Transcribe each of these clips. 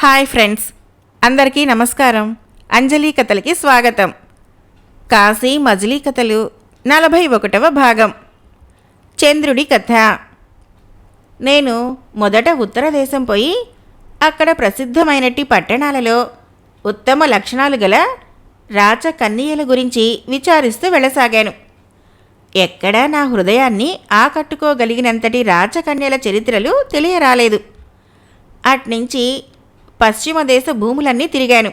Hi friends అందరికీ నమస్కారం. అంజలి కథలకి స్వాగతం. కాశీ మజిలీ కథలు నలభై ఒకటవ భాగం. చంద్రుడి కథ. నేను మొదట ఉత్తర దేశం పోయి అక్కడ ప్రసిద్ధమైనటి పట్టణాలలో ఉత్తమ లక్షణాలు గల రాచ కన్నీయల గురించి విచారిస్తూ వెళ్ళసాగాను. ఎక్కడా నా హృదయాన్ని ఆకట్టుకోగలిగినంతటి రాచకన్యల చరిత్రలు తెలియరాలేదు. అట్నుంచి పశ్చిమ దేశ భూములన్నీ తిరిగాను.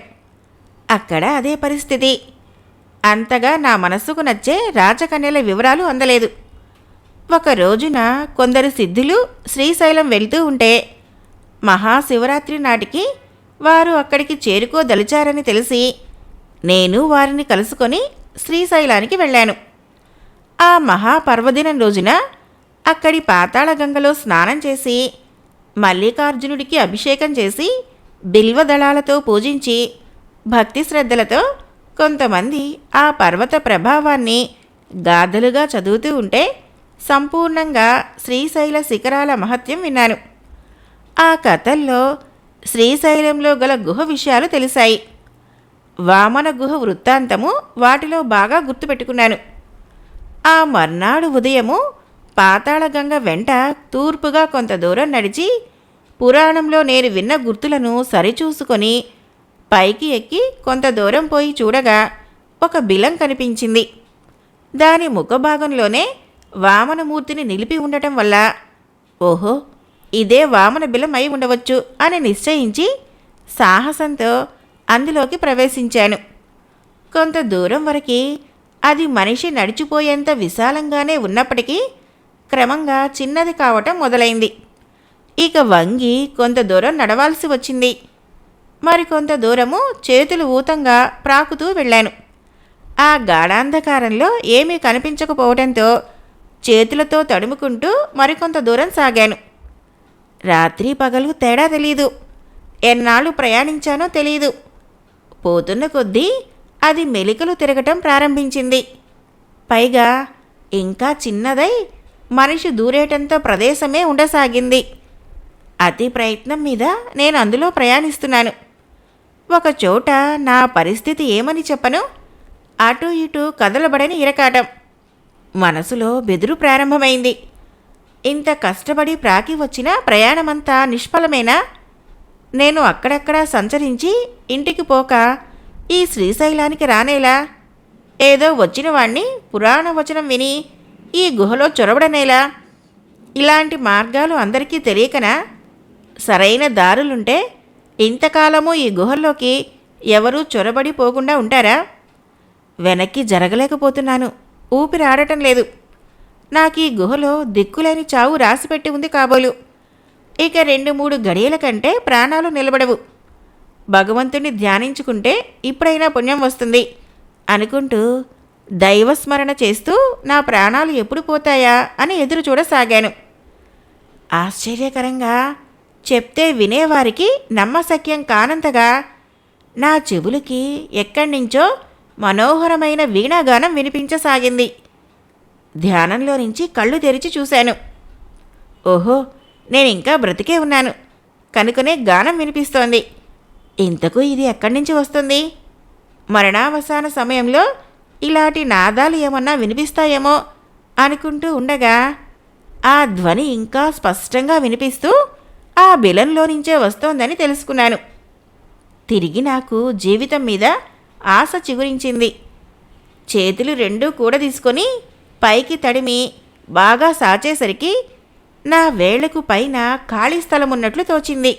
అక్కడ అదే పరిస్థితి. అంతగా నా మనస్సుకు నచ్చే రాజకన్యల వివరాలు అందలేదు. ఒక రోజున కొందరు సిద్ధులు శ్రీశైలం వెళ్తూ ఉంటే మహాశివరాత్రి నాటికి వారు అక్కడికి చేరుకోదలిచారని తెలిసి నేను వారిని కలుసుకొని శ్రీశైలానికి వెళ్ళాను. ఆ మహాపర్వదినం రోజున అక్కడి పాతాళగంగలో స్నానం చేసి మల్లికార్జునుడికి అభిషేకం చేసి బిల్వదళాలతో పూజించి భక్తి శ్రద్ధలతో కొంతమంది ఆ పర్వత ప్రభావాన్ని గాథలుగా చదువుతూ ఉంటే సంపూర్ణంగా శ్రీశైల శిఖరాల మహత్యం విన్నాను. ఆ కథల్లో శ్రీశైలంలో గల గుహ విషయాలు తెలిసాయి. వామన గుహ వృత్తాంతము వాటిలో బాగా గుర్తుపెట్టుకున్నాను. ఆ మర్నాడు ఉదయము పాతాళగంగ వెంట తూర్పుగా కొంత దూరం నడిచి పురాణంలో నేను విన్న గుర్తులను సరిచూసుకొని పైకి ఎక్కి కొంత దూరం పోయి చూడగా ఒక బిలం కనిపించింది. దాని ముఖభాగంలోనే వామనమూర్తిని నిలిపి ఉండటం వల్ల ఓహో ఇదే వామన బిలం అయి ఉండవచ్చు అని నిశ్చయించి సాహసంతో అందులోకి ప్రవేశించాను. కొంత దూరం వరకు అది మనిషి నడిచిపోయేంత విశాలంగానే ఉన్నప్పటికీ క్రమంగా చిన్నది కావటం మొదలైంది. ఇక వంగి కొంత దూరం నడవాల్సి వచ్చింది. మరికొంత దూరము చేతులు ఊతంగా ప్రాకుతూ వెళ్ళాను. ఆ గాఢాంధకారంలో ఏమీ కనిపించకపోవడంతో చేతులతో తడుముకుంటూ మరికొంత దూరం సాగాను. రాత్రి పగలు తేడా తెలీదు. ఎన్నాళ్ళు ప్రయాణించానో తెలియదు పోతున్న కొద్దీ అది మెలికలు తిరగటం ప్రారంభించింది. పైగా ఇంకా చిన్నదై మనిషి దూరేటంత ప్రదేశమే ఉండసాగింది. అతి ప్రయత్నం మీద నేను అందులో ప్రయాణిస్తున్నాను. ఒక చోట నా పరిస్థితి ఏమని చెప్పను? అటు ఇటు కదలబడని ఇరకాటం. మనసులో బెదురు ప్రారంభమైంది. ఇంత కష్టపడి ప్రాకి వచ్చిన ప్రయాణమంతా నిష్ఫలమేనా? నేను అక్కడక్కడా సంచరించి ఇంటికి పోక ఈ శ్రీశైలానికి రానేలా? ఏదో వచ్చిన వాణ్ణి పురాణ వచనం విని ఈ గుహలో చొరబడనేలా? ఇలాంటి మార్గాలు అందరికీ తెలియకనా? సరైన దారులుంటే ఇంతకాలము ఈ గుహల్లోకి ఎవరూ చొరబడి పోకుండా ఉంటారా? వెనక్కి జరగలేకపోతున్నాను. ఊపిరి ఆడటం లేదు. నాకు ఈ గుహలో దిక్కులేని చావు రాసిపెట్టి ఉంది కాబోలు. ఇక రెండు మూడు గడియల కంటే ప్రాణాలు నిలబడవు. భగవంతుని ధ్యానించుకుంటే ఇప్పుడైనా పుణ్యం వస్తుంది అనుకుంటూ దైవస్మరణ చేస్తూ నా ప్రాణాలు ఎప్పుడు పోతాయా అని ఎదురు చూడసాగాను. ఆశ్చర్యకరంగా చెప్తే వినేవారికి నమ్మశక్యం కానంతగా నా చెవులకి ఎక్కడినుంచో మనోహరమైన వీణాగానం వినిపించసాగింది. ధ్యానంలో నుంచి కళ్ళు తెరిచి చూశాను. ఓహో నేను ఇంకా బ్రతికే ఉన్నాను. కనుకనే గానం వినిపిస్తోంది. ఇంతకు ఇది ఎక్కడి నుంచి వస్తుంది? మరణావసాన సమయంలో ఇలాంటి నాదాలు ఏమన్నా వినిపిస్తాయేమో అనుకుంటూ ఉండగా ఆ ధ్వని ఇంకా స్పష్టంగా వినిపిస్తూ ఆ బిలంలో నుంచే వస్తోందని తెలుసుకున్నాను. తిరిగి నాకు జీవితం మీద ఆశ చిగురించింది. చేతులు రెండూ కూడా తీసుకొని పైకి తడిమి బాగా సాచేసరికి నా వేళ్ళకు పైన ఖాళీ స్థలం ఉన్నట్లు తోచింది.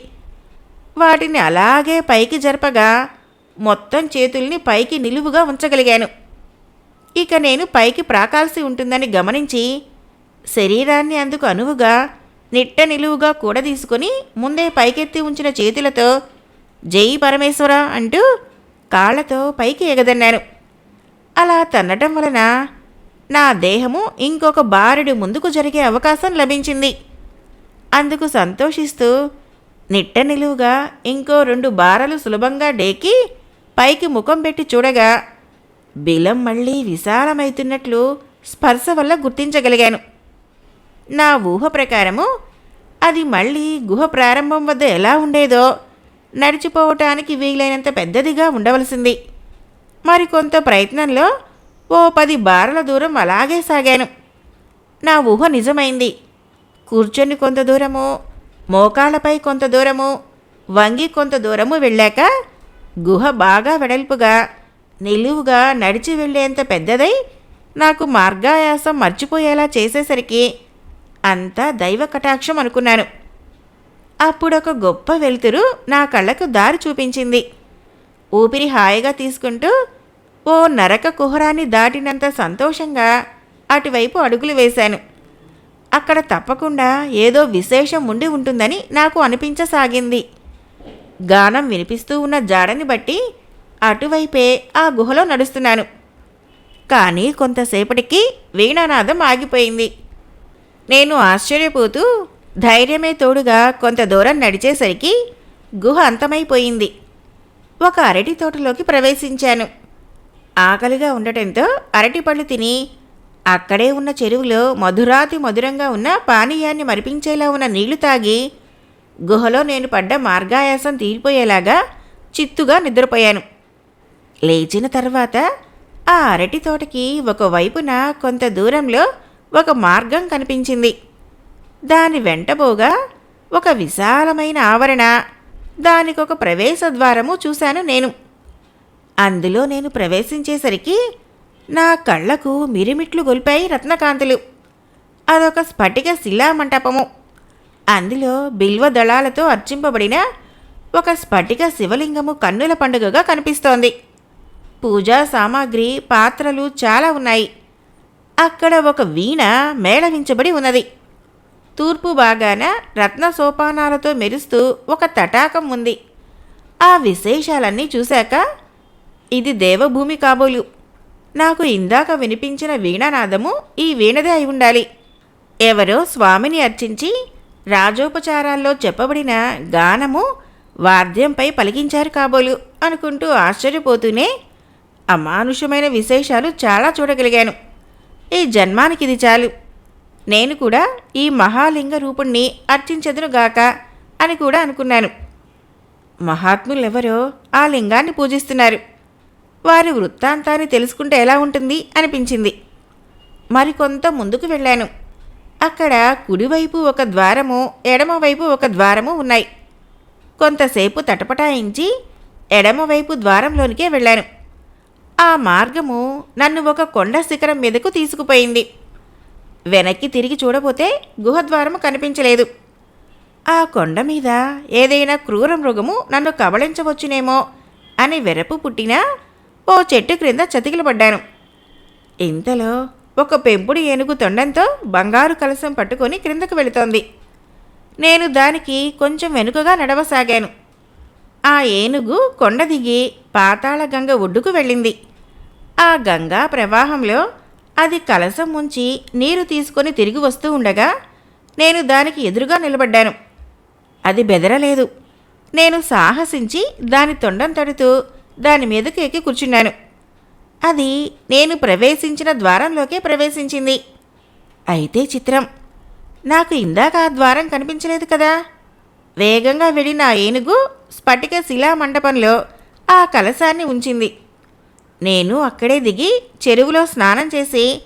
వాటిని అలాగే పైకి జరపగా మొత్తం చేతుల్ని పైకి నిలువుగా ఉంచగలిగాను. ఇక నేను పైకి ప్రాకాల్సి ఉంటుందని గమనించి శరీరాన్ని అందుకు అనువుగా నిట్ట నిలువుగా కూడా తీసుకొని ముందే పైకెత్తి ఉంచిన చేతులతో జై పరమేశ్వర అంటూ కాళ్ళతో పైకి ఎగదన్నాను. అలా తన్నటం వలన నా దేహము ఇంకొక బారెడు ముందుకు జరిగే అవకాశం లభించింది. అందుకు సంతోషిస్తూ నిట్ట నిలువుగా ఇంకో రెండు బారలు సులభంగా డేకి పైకి ముఖం పెట్టి చూడగా బిలం మళ్ళీ విశాలమైతున్నట్లు స్పర్శ వల్ల గుర్తించగలిగాను. నా ఊహ ప్రకారము అది మళ్ళీ గుహ ప్రారంభం వద్ద ఎలా ఉండేదో నడిచిపోవటానికి వీలైనంత పెద్దదిగా ఉండవలసింది. మరికొంత ప్రయత్నంలో ఓ పది బారల దూరం అలాగే సాగాను. నా ఊహ నిజమైంది. కూర్చొని కొంత దూరము మోకాళ్ళపై కొంత దూరము వంగి కొంత దూరము వెళ్ళాక గుహ బాగా వెడల్పుగా నిలువుగా నడిచి వెళ్ళేంత పెద్దదై నాకు మార్గాయాసం మర్చిపోయేలా చేసేసరికి అంతా దైవ కటాక్షం అనుకున్నాను. అప్పుడొక గొప్ప వెలుతురు నా కళ్ళకు దారి చూపించింది. ఊపిరి హాయిగా తీసుకుంటూ ఓ నరక కుహరాన్ని దాటినంత సంతోషంగా అటువైపు అడుగులు వేశాను. అక్కడ తప్పకుండా ఏదో విశేషం ఉండి ఉంటుందని నాకు అనిపించసాగింది. గానం వినిపిస్తూ ఉన్న జాడని బట్టి అటువైపే ఆ గుహలో నడుస్తున్నాను. కానీ కొంతసేపటికి వీణానాదం ఆగిపోయింది. నేను ఆశ్చర్యపోతూ ధైర్యమే తోడుగా కొంత దూరం నడిచేసరికి గుహ అంతమైపోయింది. ఒక అరటి తోటలోకి ప్రవేశించాను. ఆకలిగా ఉండటంతో అరటిపళ్ళు తిని అక్కడే ఉన్న చెరువులో మధురాతి మధురంగా ఉన్న పానీయాన్ని మరిపించేలా ఉన్న నీళ్ళు తాగి గుహలో నేను పడ్డ మార్గాయాసం తీరిపోయేలాగా చిత్తుగా నిద్రపోయాను. లేచిన తర్వాత ఆ అరటి తోటకి ఒకవైపున కొంత దూరంలో ఒక మార్గం కనిపించింది. దాని వెంటబోగా ఒక విశాలమైన ఆవరణ. దానికొక ప్రవేశ ద్వారము చూశాను నేను. అందులో నేను ప్రవేశించేసరికి నా కళ్ళకు మిరిమిట్లు గొలిపాయి రత్నకాంతులు. అదొక స్ఫటిక శిలా మంటపము. అందులో బిల్వ దళాలతో అర్చింపబడిన ఒక స్ఫటిక శివలింగము కన్నుల పండుగగా కనిపిస్తోంది. పూజా సామాగ్రి పాత్రలు చాలా ఉన్నాయి. అక్కడ ఒక వీణ మేళవించబడి ఉన్నది. తూర్పు భాగాన రత్న సోపానాలతో మెరుస్తూ ఒక తటాకం ఉంది. ఆ విశేషాలన్నీ చూశాక ఇది దేవభూమి కాబోలు. నాకు ఇందాక వినిపించిన వీణానాదము ఈ వీణదే అయి ఉండాలి. ఎవరో స్వామిని అర్చించి రాజోపచారాల్లో చెప్పబడిన గానము వాద్యంపై పలికించారు కాబోలు అనుకుంటూ ఆశ్చర్యపోతూనే అమానుషమైన విశేషాలు చాలా చూడగలిగాను. ఈ జన్మానికి ఇది చాలు. నేను కూడా ఈ మహాలింగ రూపుణ్ణి అర్చించదునుగాక అని కూడా అనుకున్నాను. మహాత్ములెవరో ఆ లింగాన్ని పూజిస్తున్నారు. వారి వృత్తాంతాన్ని తెలుసుకుంటే ఎలా ఉంటుంది అనిపించింది. మరికొంత ముందుకు వెళ్ళాను. అక్కడ కుడివైపు ఒక ద్వారము ఎడమవైపు ఒక ద్వారము ఉన్నాయి. కొంతసేపు తటపటాయించి ఎడమవైపు ద్వారంలోనికే వెళ్ళాను. ఆ మార్గము నన్ను ఒక కొండ శిఖరం మీదకు తీసుకుపోయింది. వెనక్కి తిరిగి చూడబోతే గుహద్వారము కనిపించలేదు. ఆ కొండ మీద ఏదైనా క్రూర మృగము నన్ను కబళించవచ్చునేమో అని వెరపు పుట్టినా ఓ చెట్టు క్రింద చతికిలబడ్డాను. ఇంతలో ఒక పెంపుడు ఏనుగు తొండంతో బంగారు కలసం పట్టుకొని క్రిందకు వెళుతోంది. నేను దానికి కొంచెం వెనుకగా నడవసాగాను. ఆ ఏనుగు కొండ దిగి పాతాళగంగ ఒడ్డుకు వెళ్ళింది. ఆ గంగా ప్రవాహంలో అది కలసం ముంచి నీరు తీసుకొని తిరిగి వస్తూ ఉండగా నేను దానికి ఎదురుగా నిలబడ్డాను. అది బెదరలేదు. నేను సాహసించి దాని తొండం తడుతూ దాని మీదకి ఎక్కి కూర్చున్నాను. అది నేను ప్రవేశించిన ద్వారంలోకే ప్రవేశించింది. అయితే చిత్రం నాకు ఇందాక ఆ ద్వారం కనిపించలేదు కదా. వేగంగా వెళ్ళిన ఏనుగు స్ఫటిక శిలా మండపంలో ఆ కలశాన్ని ఉంచింది. నేను అక్కడే దిగి చెరువులో స్నానం చేసి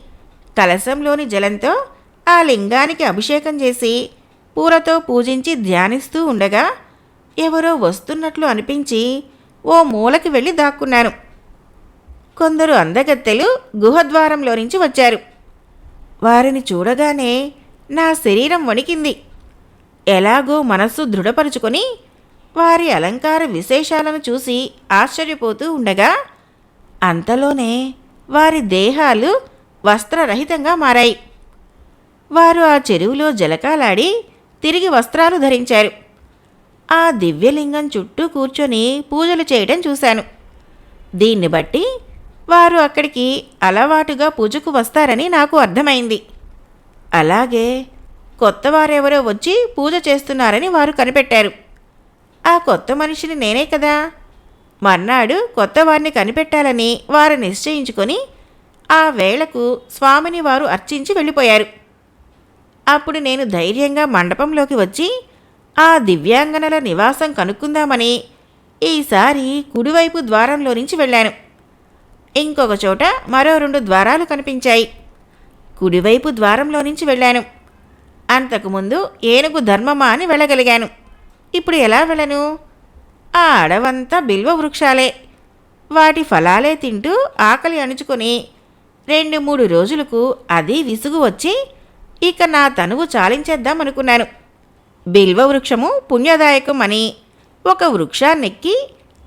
కలశంలోని జలంతో ఆ లింగానికి అభిషేకం చేసి పూలతో పూజించి ధ్యానిస్తూ ఉండగా ఎవరో వస్తున్నట్లు అనిపించి ఓ మూలకి వెళ్ళి దాక్కున్నాను. కొందరు అందగత్తెలు గుహద్వారంలో నుంచి వచ్చారు. వారిని చూడగానే నా శరీరం వణికింది. ఎలాగో మనస్సు దృఢపరుచుకొని వారి అలంకార విశేషాలను చూసి ఆశ్చర్యపోతూ ఉండగా అంతలోనే వారి దేహాలు వస్త్రరహితంగా మారాయి. వారు ఆ చెరువులో జలకాలాడి తిరిగి వస్త్రాలు ధరించారు. ఆ దివ్యలింగం చుట్టూ కూర్చొని పూజలు చేయడం చూశాను. దీన్ని బట్టి వారు అక్కడికి అలవాటుగా పూజకు వస్తారని నాకు అర్థమైంది. అలాగే కొత్త వారెవరో వచ్చి పూజ చేస్తున్నారని వారు కనిపెట్టారు. ఆ కొత్త మనిషిని నేనే కదా? మర్నాడు కొత్త వారిని కనిపెట్టాలని వారు నిశ్చయించుకొని ఆ వేళకు స్వామిని వారు అర్చించి వెళ్ళిపోయారు. అప్పుడు నేను ధైర్యంగా మండపంలోకి వచ్చి ఆ దివ్యాంగనల నివాసం కనుక్కుందామని ఈసారి కుడివైపు ద్వారంలో నుంచి వెళ్ళాను. ఇంకొక చోట మరో రెండు ద్వారాలు కనిపించాయి. కుడివైపు ద్వారంలో నుంచి వెళ్ళాను. అంతకుముందు ఏనుగు ధర్మమా అని వెళ్ళగలిగాను. ఇప్పుడు ఎలా వెళ్ళను? ఆ అడవంతా బిల్వ వృక్షాలే. వాటి ఫలాలే తింటూ ఆకలి అణుచుకొని రెండు మూడు రోజులకు అది విసుగు వచ్చి ఇక నా తనువు చాలించేద్దాం అనుకున్నాను. బిల్వ వృక్షము పుణ్యదాయకం అని ఒక వృక్షాన్నెక్కి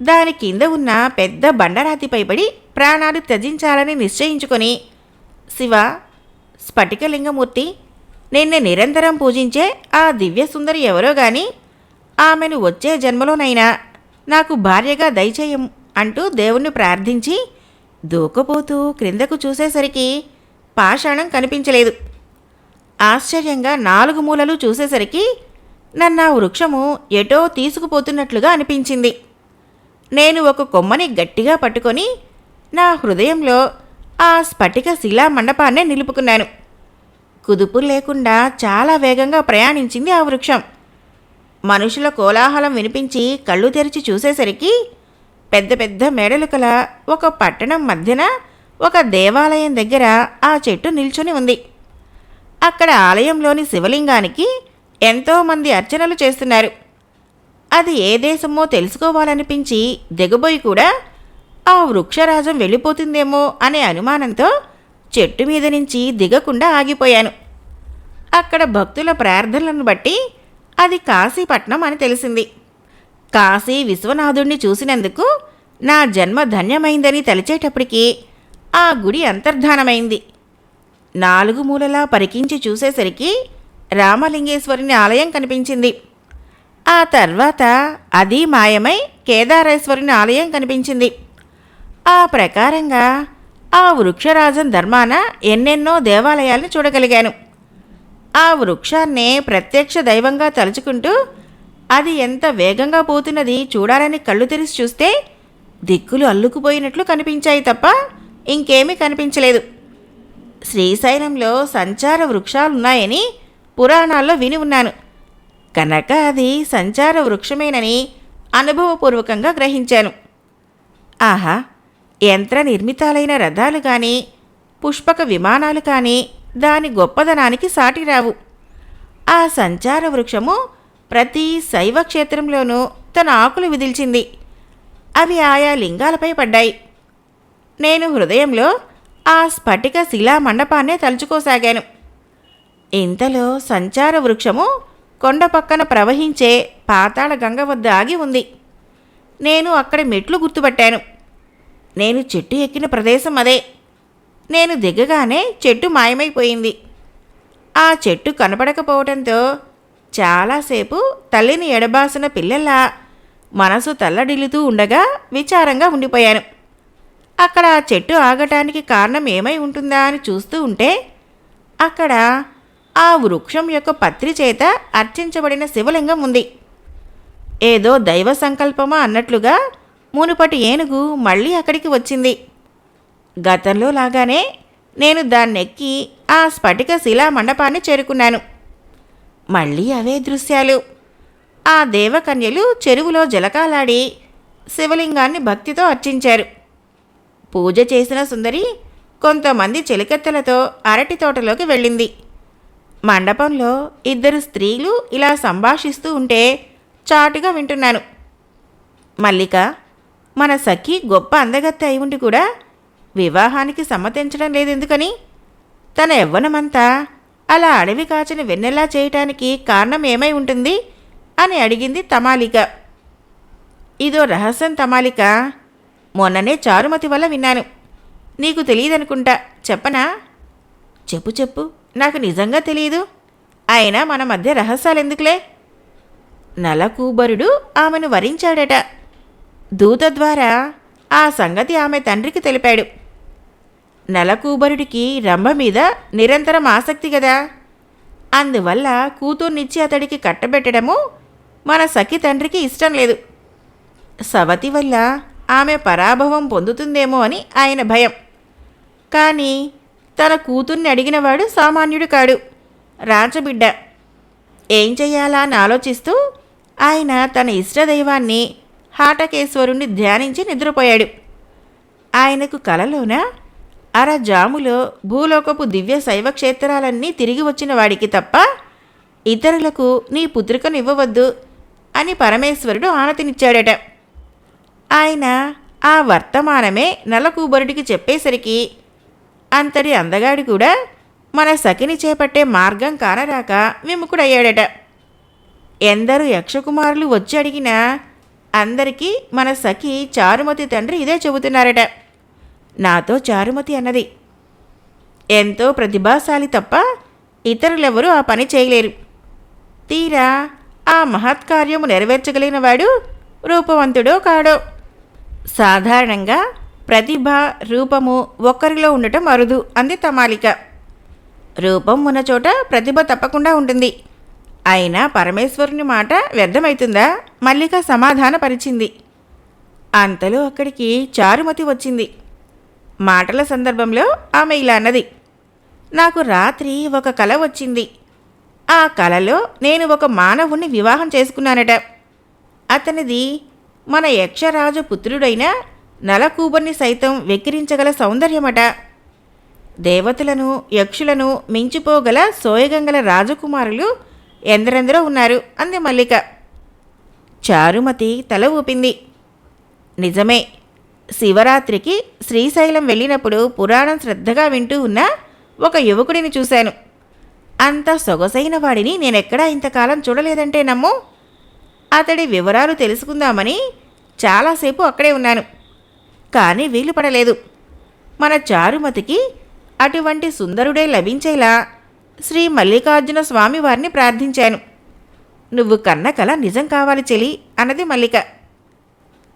దాని కింద ఉన్న పెద్ద బండరాతిపై పడి ప్రాణాలు త్యజించాలని నిశ్చయించుకొని శివ స్ఫటికలింగమూర్తి నిన్ను నిరంతరం పూజించే ఆ దివ్య సుందరి ఎవరో గాని ఆమెను వచ్చే జన్మలోనైనా నాకు భార్యగా దయచేయం అంటూ దేవుణ్ణి ప్రార్థించి దూకపోతూ క్రిందకు చూసేసరికి పాషాణం కనిపించలేదు. ఆశ్చర్యంగా నాలుగు మూలలు చూసేసరికి నన్ను ఆ వృక్షము ఎటో తీసుకుపోతున్నట్లుగా అనిపించింది. నేను ఒక కొమ్మని గట్టిగా పట్టుకొని నా హృదయంలో ఆ స్ఫటిక శిలా మండపాన్నే నిలుపుకున్నాను. కుదుపు లేకుండా చాలా వేగంగా ప్రయాణించింది ఆ వృక్షం. మనుషుల కోలాహలం వినిపించి కళ్ళు తెరిచి చూసేసరికి పెద్ద పెద్ద మేడలు కల ఒక పట్టణం మధ్యన ఒక దేవాలయం దగ్గర ఆ చెట్టు నిల్చుని ఉంది. అక్కడ ఆలయంలోని శివలింగానికి ఎంతోమంది అర్చనలు చేస్తున్నారు. అది ఏ దేశమో తెలుసుకోవాలనిపించి దిగబోయి కూడా ఆ వృక్షరాజం వెళ్ళిపోతుందేమో అనే అనుమానంతో చెట్టు మీద నుంచి దిగకుండా ఆగిపోయాను. అక్కడ భక్తుల ప్రార్థనలను బట్టి అది కాశీపట్నం అని తెలిసింది. కాశీ విశ్వనాథుణ్ణి చూసినందుకు నా జన్మ ధన్యమైందని తలిచేటప్పటికీ ఆ గుడి అంతర్ధానమైంది. నాలుగు మూలలా పరికించి చూసేసరికి రామలింగేశ్వరుని ఆలయం కనిపించింది. ఆ తర్వాత అది మాయమై కేదారేశ్వరుని ఆలయం కనిపించింది. ఆ ప్రకారంగా ఆ వృక్షరాజం ధర్మాన ఎన్నెన్నో దేవాలయాలను చూడగలిగాను. ఆ వృక్షాన్నే ప్రత్యక్ష దైవంగా తలుచుకుంటూ అది ఎంత వేగంగా పోతున్నది చూడాలని కళ్ళు తెరిచి చూస్తే దిక్కులు అల్లుకుపోయినట్లు కనిపించాయి తప్ప ఇంకేమీ కనిపించలేదు. శ్రీశైలంలో సంచార వృక్షాలున్నాయని పురాణాల్లో విని ఉన్నాను. కనుక అది సంచార వృక్షమేనని అనుభవపూర్వకంగా గ్రహించాను. ఆహా యంత్ర నిర్మితాలైన రథాలు కానీ పుష్పక విమానాలు కానీ దాని గొప్పదనానికి సాటి రావు ఆ సంచార వృక్షము ప్రతి శైవ క్షేత్రంలోనూ తన ఆకులు విదిల్చింది. అవి ఆయా లింగాలపై పడ్డాయి. నేను హృదయంలో ఆ స్ఫటిక శిలా మండపాన్నే తలుచుకోసాగాను. ఇంతలో సంచార వృక్షము కొండ పక్కన ప్రవహించే పాతాళ గంగ వద్ద ఆగి ఉంది. నేను అక్కడ మెట్లు గుర్తుపట్టాను. నేను చెట్టు ఎక్కిన ప్రదేశం అదే. నేను దిగగానే చెట్టు మాయమైపోయింది. ఆ చెట్టు కనపడకపోవడంతో చాలాసేపు తల్లిని ఎడబాసిన పిల్లల్లా మనసు తల్లడిల్లుతూ ఉండగా విచారంగా ఉండిపోయాను. అక్కడ ఆ చెట్టు ఆగటానికి కారణం ఏమై ఉంటుందా అని చూస్తూ ఉంటే అక్కడ ఆ వృక్షం యొక్క పత్రి చేత అర్చించబడిన శివలింగం ఉంది. ఏదో దైవ సంకల్పమా అన్నట్లుగా మునుపటి ఏనుగు మళ్ళీ అక్కడికి వచ్చింది. గతంలో లాగానే నేను దాన్నెక్కి ఆ స్ఫటిక శిలా మండపాన్ని చేరుకున్నాను. మళ్ళీ అవే దృశ్యాలు. ఆ దేవకన్యలు చెరువులో జలకాలాడి శివలింగాన్ని భక్తితో అర్చించారు. పూజ చేసిన సుందరి కొంతమంది చెలికత్తెలతో అరటి తోటలోకి వెళ్ళింది. మండపంలో ఇద్దరు స్త్రీలు ఇలా సంభాషిస్తూ ఉంటే చాటుగా వింటున్నాను. మల్లిక మన సఖి గొప్ప అందగత్తె అయి ఉండి కూడా వివాహానికి సమ్మతించడం లేదెందుకని? తన యవ్వనమంతా అలా అడవి కాచని వెన్నెలా చేయటానికి కారణం ఏమై ఉంటుంది? అని అడిగింది తమాలిక. ఇదో రహస్యం తమాలిక. మొన్ననే చారుమతి వల్ల విన్నాను. నీకు తెలియదనుకుంటా. చెప్పనా? చెప్పు చెప్పు. నాకు నిజంగా తెలియదు. అయినా మన మధ్య రహస్యాలు ఎందుకులే నలకూబరుడు ఆమెను వరించాడట. దూత ద్వారా ఆ సంగతి ఆమె తండ్రికి తెలిపాడు. నలకూబరుడికి రంభ మీద నిరంతరం ఆసక్తి కదా అందువల్ల కూతుర్నిచ్చి అతడికి కట్టబెట్టడము మన సఖి తండ్రికి ఇష్టం లేదు. సవతి వల్ల ఆమె పరాభవం పొందుతుందేమో అని ఆయన భయం. కానీ తన కూతుర్ని అడిగినవాడు సామాన్యుడు కాడు రాచబిడ్డ ఏం చెయ్యాలా అని ఆలోచిస్తూ ఆయన తన ఇష్టదైవాన్ని హాటకేశ్వరుణ్ణి ధ్యానించి నిద్రపోయాడు. ఆయనకు కలలోన అర జాములో భూలోకపు దివ్య శైవ క్షేత్రాలన్నీ తిరిగి వచ్చిన వాడికి తప్ప ఇతరులకు నీ పుత్రికనివ్వవద్దు అని పరమేశ్వరుడు ఆనతినిచ్చాడట. ఆయన ఆ వర్తమానమే నలకూబరుడికి చెప్పేసరికి అంతటి అందగాడు కూడా మన సఖిని చేపట్టే మార్గం కానరాక విముఖుడయ్యాడట. ఎందరు యక్షకుమారులు వచ్చి అడిగినా అందరికీ మన సఖి చారుమతి తండ్రి ఇదే చెబుతున్నారట. నాతో చారుమతి అన్నది. ఎంతో ప్రతిభాశాలి తప్ప ఇతరులెవరూ ఆ పని చేయలేరు. తీరా ఆ మహత్కార్యము నెరవేర్చగలిగిన వాడు రూపవంతుడో కాడో. సాధారణంగా ప్రతిభ రూపము ఒక్కరిలో ఉండటం అరుదు అంది తమాలిక. రూపం ఉన్న చోట ప్రతిభ తప్పకుండా ఉంటుంది. అయినా పరమేశ్వరుని మాట వ్యర్థమవుతుందా మల్లిక సమాధానపరిచింది. అంతలో అక్కడికి చారుమతి వచ్చింది. మాటల సందర్భంలో ఆమె ఇలా అన్నది. నాకు రాత్రి ఒక కల వచ్చింది. ఆ కలలో నేను ఒక మానవుణ్ణి వివాహం చేసుకున్నానట. అతనిది మన యక్షరాజు పుత్రుడైన నలకూబర్ని సైతం వెక్కిరించగల సౌందర్యమట. దేవతలను యక్షులను మించిపోగల సోయగంగల రాజకుమారులు ఎందరెందరో ఉన్నారు అంది మల్లిక. చారుమతి తల ఊపింది. నిజమే శివరాత్రికి శ్రీశైలం వెళ్ళినప్పుడు పురాణం శ్రద్ధగా వింటూ ఉన్న ఒక యువకుడిని చూశాను. అంత సొగసైన వాడిని నేనెక్కడా ఇంతకాలం చూడలేదంటే నమ్ము? అతడి వివరాలు తెలుసుకుందామని చాలాసేపు అక్కడే ఉన్నాను. కానీ వీలు పడలేదు. మన చారుమతికి అటువంటి సుందరుడే లభించేలా శ్రీ మల్లికార్జున స్వామి వారిని ప్రార్థించాను. నువ్వు కన్న కల నిజం కావాలి చెలి అన్నది మల్లిక.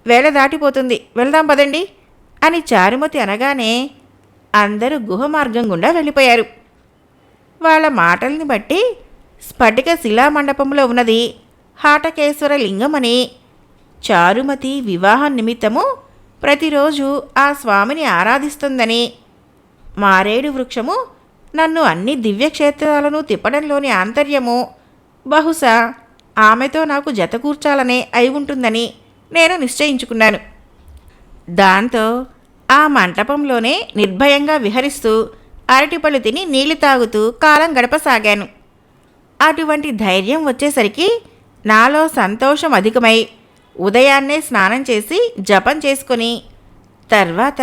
వేళ దాటిపోతుంది. వెళ్దాం పదండి. అని చారుమతి అనగానే అందరూ గుహ మార్గం గుండా వెళ్ళిపోయారు. వాళ్ళ మాటల్ని బట్టి స్ఫటిక శిలామండపంలో ఉన్నది హాటకేశ్వర లింగమని చారుమతి వివాహం నిమిత్తము ప్రతిరోజు ఆ స్వామిని ఆరాధిస్తుందని మారేడు వృక్షము నన్ను అన్ని దివ్యక్షేత్రాలను తిప్పడంలోని ఆంతర్యము. బహుశా ఆమెతో నాకు జతకూర్చాలనే అయి ఉంటుందని నేను నిశ్చయించుకున్నాను. దాంతో ఆ మంటపంలోనే నిర్భయంగా విహరిస్తూ అరటిపళ్ళు తిని నీళ్ళు తాగుతూ కాలం గడపసాగాను. అటువంటి ధైర్యం వచ్చేసరికి నాలో సంతోషం అధికమై ఉదయాన్నే స్నానం చేసి జపం చేసుకొని తర్వాత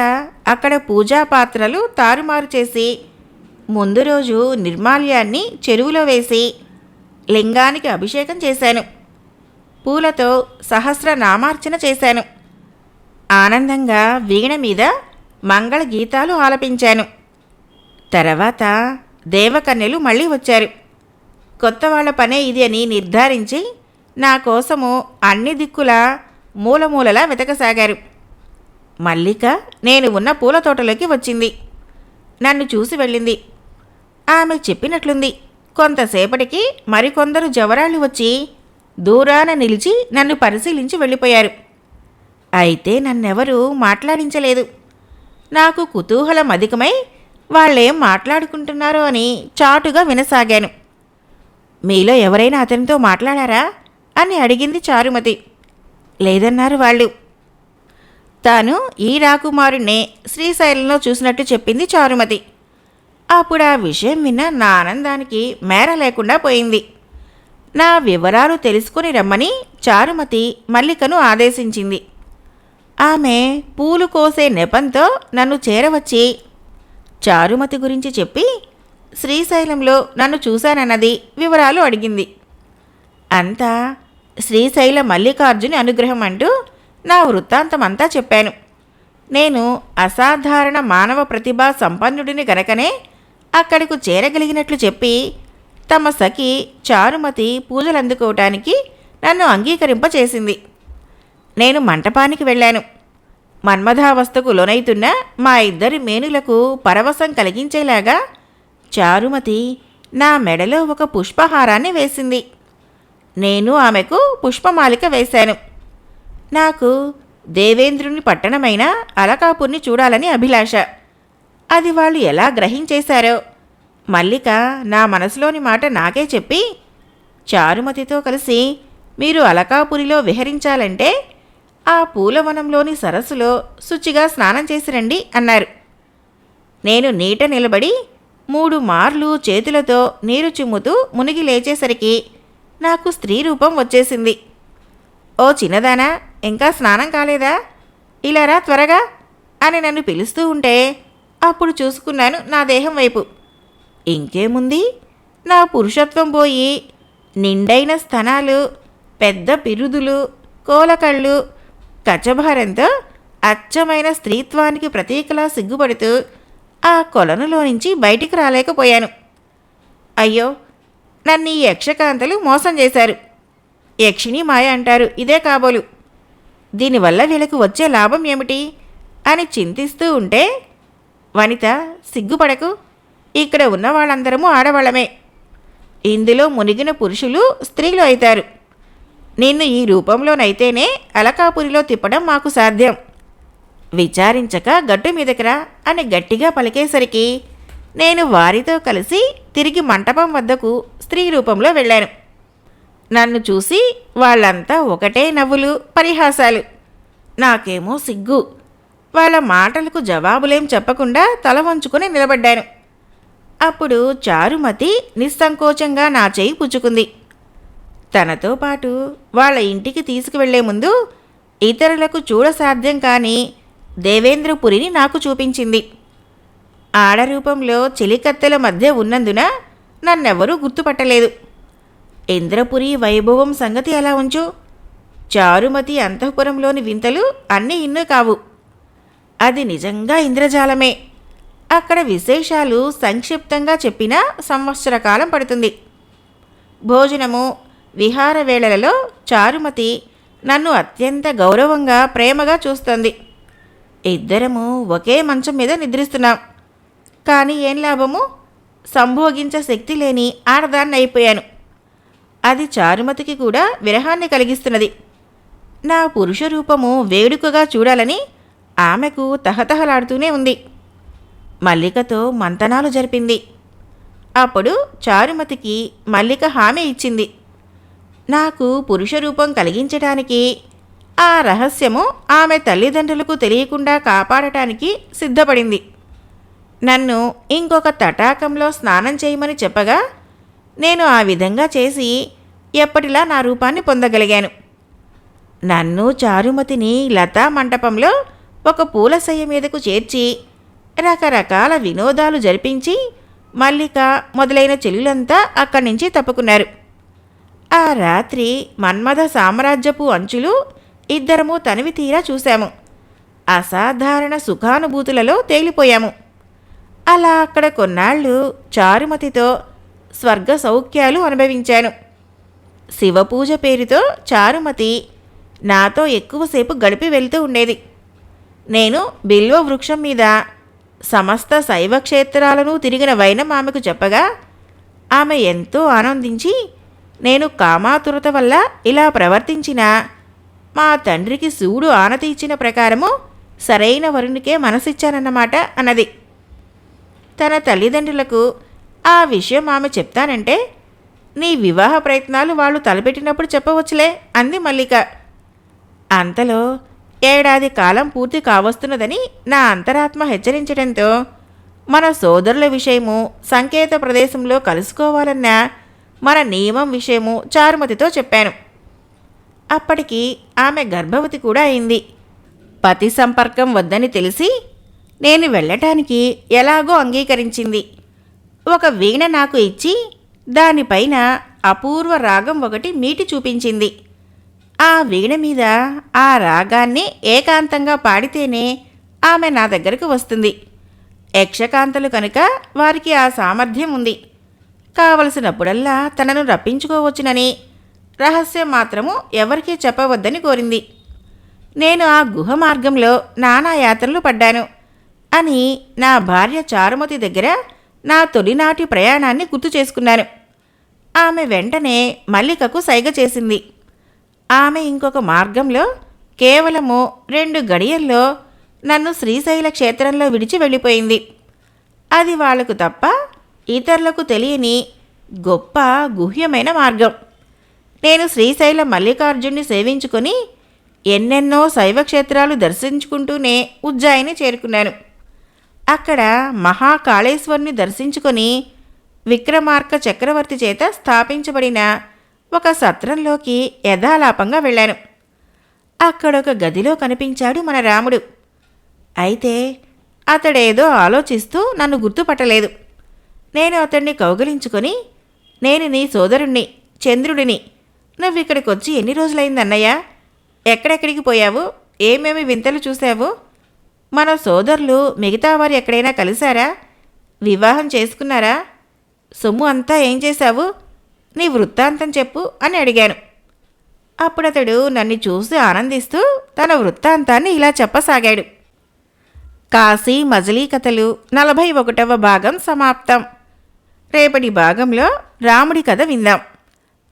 అక్కడ పూజా పాత్రలు తారుమారు చేసి ముందు రోజు నిర్మాల్యాన్ని చెరువులో వేసి లింగానికి అభిషేకం చేశాను. పూలతో సహస్ర నామార్చన చేశాను. ఆనందంగా వీణ మీద మంగళ గీతాలు ఆలపించాను. తర్వాత దేవకన్యలు మళ్ళీ వచ్చారు. కొత్త వాళ్ళ పనే ఇది అని నిర్ధారించి నా కోసము అన్ని దిక్కుల మూలమూలలా వెతకసాగారు. మల్లిక నేను ఉన్న పూల తోటలోకి వచ్చింది. నన్ను చూసి వెళ్ళింది. ఆమె చెప్పినట్లుంది. కొంతసేపటికి మరికొందరు జవరాళ్ళు వచ్చి దూరాన నిలిచి నన్ను పరిశీలించి వెళ్ళిపోయారు. అయితే నన్నెవరూ మాట్లాడించలేదు. నాకు కుతూహలం అధికమై వాళ్ళేం మాట్లాడుకుంటున్నారో అని చాటుగా వినసాగాను. మీలో ఎవరైనా అతనితో మాట్లాడారా? అని అడిగింది చారుమతి. లేదన్నారు వాళ్ళు. తాను ఈ రాకుమారుణ్ణే శ్రీశైలంలో చూసినట్టు చెప్పింది చారుమతి. అప్పుడు ఆ విషయం విన్న నా ఆనందానికి మేర లేకుండా పోయింది. నా వివరాలు తెలుసుకుని రమ్మని చారుమతి మల్లికను ఆదేశించింది. ఆమె పూలు కోసే నెపంతో నన్ను చేరవచ్చి చారుమతి గురించి చెప్పి శ్రీశైలంలో నన్ను చూశానన్నది వివరాలు అడిగింది. అంతా శ్రీశైల మల్లికార్జుని అనుగ్రహం అంటూ నా వృత్తాంతం అంతా చెప్పాను. నేను అసాధారణ మానవ ప్రతిభా సంపన్నుడిని గనకనే అక్కడకు చేరగలిగినట్లు చెప్పి తమ సఖి చారుమతి పూజలు అందుకోవటానికి నన్ను అంగీకరింపచేసింది. నేను మంటపానికి వెళ్ళాను. మన్మథావస్థకు లోనైతున్న మా ఇద్దరి మేనులకు పరవశం కలిగించేలాగా చారుమతి నా మెడలో ఒక పుష్పహారాన్ని వేసింది. నేను ఆమెకు పుష్పమాలిక వేశాను. నాకు దేవేంద్రుని పట్టణమైన అలకాపుర్ని చూడాలని అభిలాష. అది వాళ్ళు ఎలా గ్రహించేశారో మల్లిక నా మనసులోని మాట నాకే చెప్పి చారుమతితో కలిసి మీరు అలకాపురిలో విహరించాలంటే ఆ పూలవనంలోని సరస్సులో శుచిగా స్నానం చేసి రండి అన్నారు. నేను నీట నిలబడి మూడు మార్లు చేతులతో నీరు చిమ్ముతూ మునిగి లేచేసరికి నాకు స్త్రీ రూపం వచ్చేసింది. ఓ చిన్నదానా ఇంకా స్నానం కాలేదా? ఇలా రా త్వరగా అని నన్ను పిలుస్తూ ఉంటే అప్పుడు చూసుకున్నాను నా దేహం వైపు. ఇంకేముంది? నా పురుషత్వం పోయి నిండైన స్థనాలు పెద్ద పిరుదులు కోలకళ్ళు కచ్చభారంతో అచ్చమైన స్త్రీత్వానికి ప్రతీకలా సిగ్గుపడుతూ ఆ కొలనులో నుంచి బయటికి రాలేకపోయాను. అయ్యో! నన్ను ఈ యక్షకాంతలు మోసం చేశారు. యక్షిణి మాయ అంటారు ఇదే కాబోలు. దీనివల్ల వీళ్ళకు వచ్చే లాభం ఏమిటి? అని చింతిస్తూ ఉంటే వనిత సిగ్గుపడకు. ఇక్కడ ఉన్న వాళ్ళందరము ఆడవాళ్ళమే. ఇందులో మునిగిన పురుషులు స్త్రీలు అవుతారు నిన్ను ఈ రూపంలోనైతేనే అలకాపురిలో తిప్పడం మాకు సాధ్యం. విచారించక గట్టు మీదకరా అని గట్టిగా పలికేసరికి నేను వారితో కలిసి తిరిగి మంటపం వద్దకు స్త్రీ రూపంలో వెళ్ళాను. నన్ను చూసి వాళ్ళంతా ఒకటే నవ్వులు పరిహాసాలు. నాకేమో సిగ్గు. వాళ్ళ మాటలకు జవాబులేం చెప్పకుండా తల వంచుకొని నిలబడ్డాను. అప్పుడు చారుమతి నిస్సంకోచంగా నా చేయి పుచ్చుకుంది. తనతో పాటు వాళ్ళ ఇంటికి తీసుకువెళ్ళే ముందు ఇతరులకు చూడసాధ్యం కాని దేవేంద్రపురిని నాకు చూపించింది. ఆడరూపంలో చెలికత్తెల మధ్య ఉన్నందున నన్నెవరూ గుర్తుపట్టలేదు. ఇంద్రపురి వైభవం సంగతి ఎలా ఉంచు? చారుమతి అంతఃపురంలోని వింతలు అన్నీ ఇన్ను కావు. అది నిజంగా ఇంద్రజాలమే. అక్కడ విశేషాలు సంక్షిప్తంగా చెప్పినా సంవత్సర కాలం పడుతుంది. భోజనము విహార వేళలలో చారుమతి నన్ను అత్యంత గౌరవంగా ప్రేమగా చూస్తుంది. ఇద్దరము ఒకే మంచం మీద నిద్రిస్తున్నాం. కానీ ఏం లాభము? సంభోగించే శక్తి లేని ఆడదాన్ని అయిపోయాను అది చారుమతికి కూడా విరహాన్ని కలిగిస్తున్నది. నా పురుష రూపము వేడుకగా చూడాలని ఆమెకు తహతహలాడుతూనే ఉంది. మల్లికతో మంతనాలు జరిపింది. అప్పుడు చారుమతికి మల్లిక హామీ ఇచ్చింది. నాకు పురుష రూపం కలిగించటానికి ఆ రహస్యము ఆమె తల్లిదండ్రులకు తెలియకుండా కాపాడటానికి సిద్ధపడింది. నన్ను ఇంకొక తటాకంలో స్నానం చేయమని చెప్పగా నేను ఆ విధంగా చేసి ఎప్పటిలా నా రూపాన్ని పొందగలిగాను. నన్ను చారుమతిని లతా మంటపంలో ఒక పూలశయ్య మీదకు చేర్చి రకరకాల వినోదాలు జరిపించి మల్లిక మొదలైన చెల్లులంతా అక్కడి నుంచి తప్పుకున్నారు. ఆ రాత్రి మన్మథ సామ్రాజ్యపు అంచులు ఇద్దరము తనివి తీరా చూశాము. అసాధారణ సుఖానుభూతులలో తేలిపోయాము. అలా అక్కడ కొన్నాళ్ళు చారుమతితో స్వర్గ సౌఖ్యాలు అనుభవించాను. శివపూజ పేరుతో చారుమతి నాతో ఎక్కువసేపు గడిపి వెళ్తూ ఉండేది. నేను బిల్వ వృక్షం మీద సమస్త శైవ క్షేత్రాలను తిరిగిన వైనం ఆమెకు చెప్పగా ఆమె ఎంతో ఆనందించి నేను కామాతురత వల్ల ఇలా ప్రవర్తించిన మా తండ్రికి శివుడు ఆనతి ఇచ్చిన ప్రకారము సరైన వరునికే మనసిచ్చానన్నమాట అన్నది. తన తల్లిదండ్రులకు ఆ విషయం ఆమె చెప్తానంటే నీ వివాహ ప్రయత్నాలు వాళ్ళు తలపెట్టినప్పుడు చెప్పవచ్చులే అంది మల్లిక. అంతలో ఏడాది కాలం పూర్తి కావస్తున్నదని నా అంతరాత్మ హెచ్చరించడంతో మన సోదరుల విషయము సంకేత ప్రదేశంలో కలుసుకోవాలన్న మన నియమం విషయము చారుమతితో చెప్పాను. అప్పటికి ఆమె గర్భవతి కూడా అయింది. పతి సంపర్కం వద్దని తెలిసి నేను వెళ్ళటానికి ఎలాగో అంగీకరించింది. ఒక వీణ నాకు ఇచ్చి దానిపైన అపూర్వ రాగం ఒకటి మీటి చూపించింది. ఆ వీణ మీద ఆ రాగాన్ని ఏకాంతంగా పాడితేనే ఆమె నా దగ్గరకు వస్తుంది. యక్షకాంతలు కనుక వారికి ఆ సామర్థ్యం ఉంది. కావలసినప్పుడల్లా తనను రప్పించుకోవచ్చునని రహస్యం మాత్రము ఎవరికీ చెప్పవద్దని కోరింది. నేను ఆ గుహ మార్గంలో నానా యాత్రలు పడ్డాను అని నా భార్య చారుమతి దగ్గర నా తొలినాటి ప్రయాణాన్ని గుర్తు చేసుకున్నాను. ఆమె వెంటనే మల్లికకు సైగ చేసింది. ఆమె ఇంకొక మార్గంలో కేవలము రెండు గడియల్లో నన్ను శ్రీశైల క్షేత్రంలో విడిచి వెళ్ళిపోయింది. అది వాళ్ళకు తప్ప ఇతరులకు తెలియని గొప్ప గుహ్యమైన మార్గం. నేను శ్రీశైల మల్లికార్జున్ని సేవించుకొని ఎన్నెన్నో శైవక్షేత్రాలు దర్శించుకుంటూనే ఉజ్జాయిని చేరుకున్నాను. అక్కడ మహాకాళేశ్వరుని దర్శించుకొని విక్రమార్క చక్రవర్తి చేత స్థాపించబడిన ఒక సత్రంలోకి యథాలాపంగా వెళ్ళాను. అక్కడొక గదిలో కనిపించాడు మన రాముడు. అయితే అతడేదో ఆలోచిస్తూ నన్ను గుర్తుపట్టలేదు. నేను అతన్ని కౌగిలించుకొని నేను నీ సోదరుణ్ణి చంద్రుడిని నువ్వు ఇక్కడికి వచ్చి ఎన్ని రోజులైందన్నయ్య? ఎక్కడెక్కడికి పోయావు? ఏమేమి వింతలు చూశావు? మన సోదరులు మిగతా వారు ఎక్కడైనా కలిశారా? వివాహం చేసుకున్నారా? సొమ్ము అంతా ఏం చేశావు? నీ వృత్తాంతం చెప్పు అని అడిగాను. అప్పుడతడు నన్ను చూసి ఆనందిస్తూ తన వృత్తాంతాన్ని ఇలా చెప్పసాగాడు. కాశీ మజిలీ కథలు నలభై ఒకటవ భాగం సమాప్తం. రేపటి భాగంలో రాముడి కథ విందాం.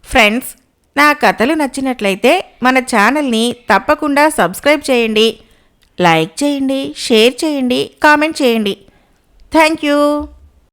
ఫ్రెండ్స్ నా కథలు నచ్చినట్లయితే మన ఛానల్ని తప్పకుండా సబ్స్క్రైబ్ చేయండి. లైక్ చేయండి షేర్ చేయండి కామెంట్ చేయండి. Thank you.